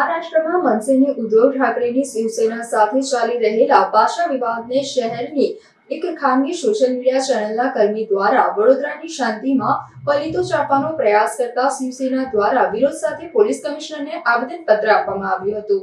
મહારાષ્ટ્રમાં મનસેને ઉદ્ધવ ઠાકરેની શિવસેના સાથે ચાલી રહેલા ભાષા વિવાદને શહેરની એક ખાનગી સોશિયલ મીડિયા ચેનલના કર્મી દ્વારા વડોદરાની શાંતિમાં પલિતો ચાપવાનો પ્રયાસ કરતા શિવસેના દ્વારા વિરોધ સાથે પોલીસ કમિશનરને આવેદનપત્ર આપવામાં આવ્યું હતું.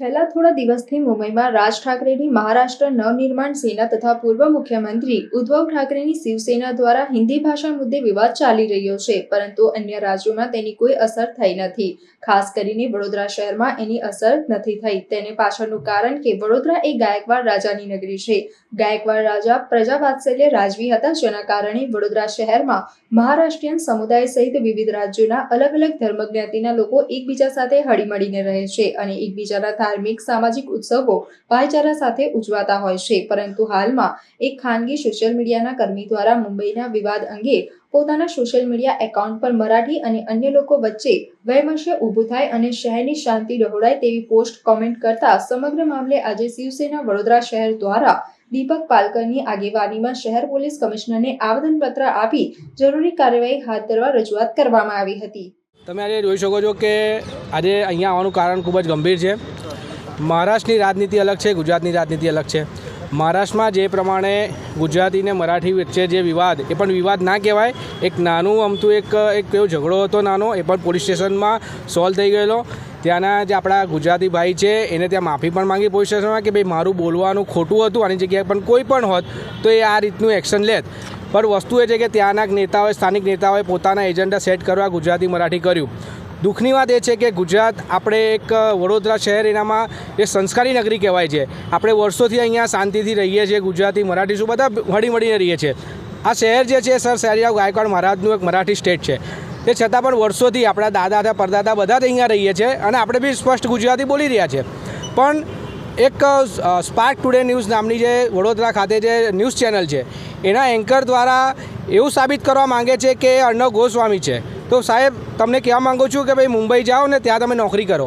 છેલ્લા થોડા દિવસથી મુંબઈમાં રાજ ઠાકરેની મહારાષ્ટ્ર નવનિર્માણ સેના તથા પૂર્વ મુખ્યમંત્રી ઉદ્ધવ ઠાકરેની શિવસેના દ્વારા હિન્દી ભાષા મુદ્દે વિવાદ ચાલી રહ્યો છે, પરંતુ અન્ય રાજ્યોમાં તેની કોઈ અસર થઈ નથી. ખાસ કરીને વડોદરા શહેરમાં એની અસર નથી થઈ. તેને પાછળનું કારણ કે વડોદરા એ ગાયકવાડ રાજાની નગરી છે. ગાયકવાડ રાજા પ્રજા વાત્સલ્ય રાજવી હતા, જેના કારણે વડોદરા શહેરમાં મહારાષ્ટ્રીયન સમુદાય સહિત વિવિધ રાજ્યોના અલગ અલગ ધર્મ જ્ઞાતિના લોકો એકબીજા સાથે હળીમળીને રહે છે અને એકબીજાના ધાર્મિક, સામાજિક ઉત્સવો ભાઈચારા સાથે ઉજવાતા હોય છે. પરંતુ હાલમાં એક ખાનગી સોશિયલ મીડિયાના કર્મી દ્વારા મુંબઈના વિવાદ અંગે પોતાના સોશિયલ મીડિયા એકાઉન્ટ પર મરાઠી અને અન્ય લોકો વચ્ચે વૈમશ્ય ઊભું થાય અને શહેરની શાંતિ ડહોળાય તેવી પોસ્ટ કોમેન્ટ કરતા સમગ્ર મામલે આજે શિવસેના વડોદરા શહેર દ્વારા દીપક પાલકરની આગેવાનીમાં શહેર પોલીસ કમિશનરને આવેદનપત્ર આપી જરૂરી કાર્યવાહી હાથ ધરવા રજૂઆત કરવામાં આવી હતી. તમે આજે જોઈ શકો છો કે આજે અહીંયા આવવાનું કારણ ખૂબ જ ગંભીર છે. મહારાષ્ટ્રની રાજનીતિ અલગ છે, ગુજરાતની રાજનીતિ અલગ છે. મહારાષ્ટ્રમાં જે પ્રમાણે ગુજરાતી ને મરાઠી વચ્ચે જે વિવાદ, એ પણ વિવાદ ના કહેવાય. એક નાનું અમતું એક એક એવો ઝઘડો હતો નાનો, એ પણ પોલીસ સ્ટેશનમાં સોલ્વ થઈ ગયેલો. ત્યાંના જે આપણા ગુજરાતી ભાઈ છે, એને ત્યાં માફી પણ માંગી પોલીસ સ્ટેશનમાં કે ભાઈ મારું બોલવાનું ખોટું હતું, આની જગ્યાએ પણ કોઈ પણ હોત, તો એ આ રીતનું એક્શન લેત. પણ વસ્તુ એ છે કે ત્યાંના નેતાઓએ, સ્થાનિક નેતાઓએ પોતાના એજન્ડા સેટ કરવા ગુજરાતી મરાઠી કર્યું. દુઃખની વાત એ છે કે ગુજરાત આપણે એક વડોદરા શહેર એનામાં એ સંસ્કારી નગરી કહેવાય છે. આપણે વર્ષોથી અહીંયા શાંતિથી રહીએ છીએ, ગુજરાતી, મરાઠી શું બધા હળી મળીને રહીએ છીએ. આ શહેર જે છે સર શહેરિયા ગાયકવાડ મહારાજનું એક મરાઠી સ્ટેટ છે. તે છતાં પણ વર્ષોથી આપણા દાદા હતા પરદાદા બધા જ અહીંયા રહીએ છીએ અને આપણે બી સ્પષ્ટ ગુજરાતી બોલી રહ્યા છે પણ એક સ્પાર્ક ટુડે ન્યૂઝ નામની જે વડોદરા ખાતે જે ન્યૂઝ ચેનલ છે, એના એન્કર દ્વારા એવું સાબિત કરવા માંગે છે કે અર્ણવ ગોસ્વામી છે. તો સાહેબ, તમને કહેવા માગું છું કે ભાઈ મુંબઈ જાઓ ને ત્યાં તમે નોકરી કરો.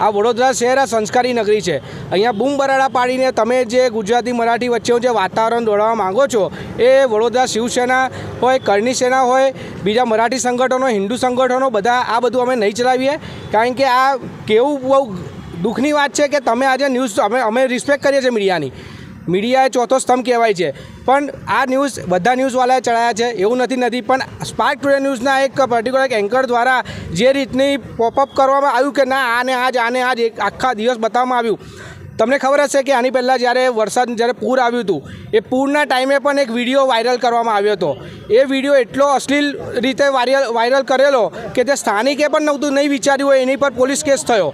આ વડોદરા શહેર આ સંસ્કારી નગરી છે. અહીંયા બૂમ બરાડા પાડીને તમે જે ગુજરાતી, મરાઠી વચ્ચેનું જે વાતાવરણ દોડાવવા માંગો છો, એ વડોદરા શિવસેના હોય, કરણી સેના હોય, બીજા મરાઠી સંગઠનો, હિન્દુ સંગઠનો, બધા આ બધું અમે નહીં ચલાવીએ. કારણ કે આ કેવું બહુ દુઃખની વાત છે કે તમે આજે ન્યૂઝ, અમે અમે રિસ્પેક્ટ કરીએ છીએ મીડિયાની. મીડિયા એ ચોથો સ્તંભ કહેવાય છે. પણ આ ન્યૂઝ, બધા ન્યૂઝવાળાએ ચડાયા છે, એવું નથી નથી. પણ સ્પાર્ક ટુડે ન્યૂઝના એક પર્ટિક્યુલર એક એન્કર દ્વારા જે રીતની પોપઅપ કરવામાં આવ્યું કે ના, આને આજ આને આજ, એક આખા દિવસ બતાવવામાં આવ્યું. તમને ખબર હશે કે આની પહેલાં જ્યારે વરસાદ, જ્યારે પૂર આવ્યું હતું, એ પૂરના ટાઈમે પણ એક વીડિયો વાયરલ કરવામાં આવ્યો હતો. એ વીડિયો એટલો અશ્લીલ રીતે વાયરલ વાયરલ કરેલો કે તે સ્થાનિકે પણ નહોતું, નહીં વિચાર્યું હોય, એની પર પોલીસ કેસ થયો.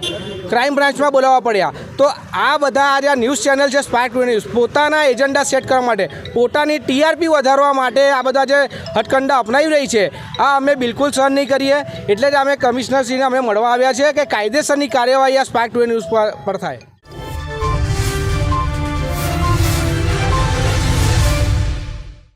ક્રાઇમ બ્રાન્ચમાં બોલાવવા પડ્યા. તો આ બધા આ ન્યૂઝ ચેનલ છે સ્પાર્ક ન્યૂઝ પોતાના એજન્ડા સેટ કરવા માટે, પોતાની ટીઆરપી વધારવા માટે આ બધા જે હટકંડા અપનાવી રહી છે, આ અમે બિલકુલ સહન નહીં કરીએ. એટલે જ અમે કમિશનરશ્રીને અમે મળવા આવ્યા છે કે કાયદેસરની કાર્યવાહી આ સ્પાર્ક ન્યૂઝ પર થાય.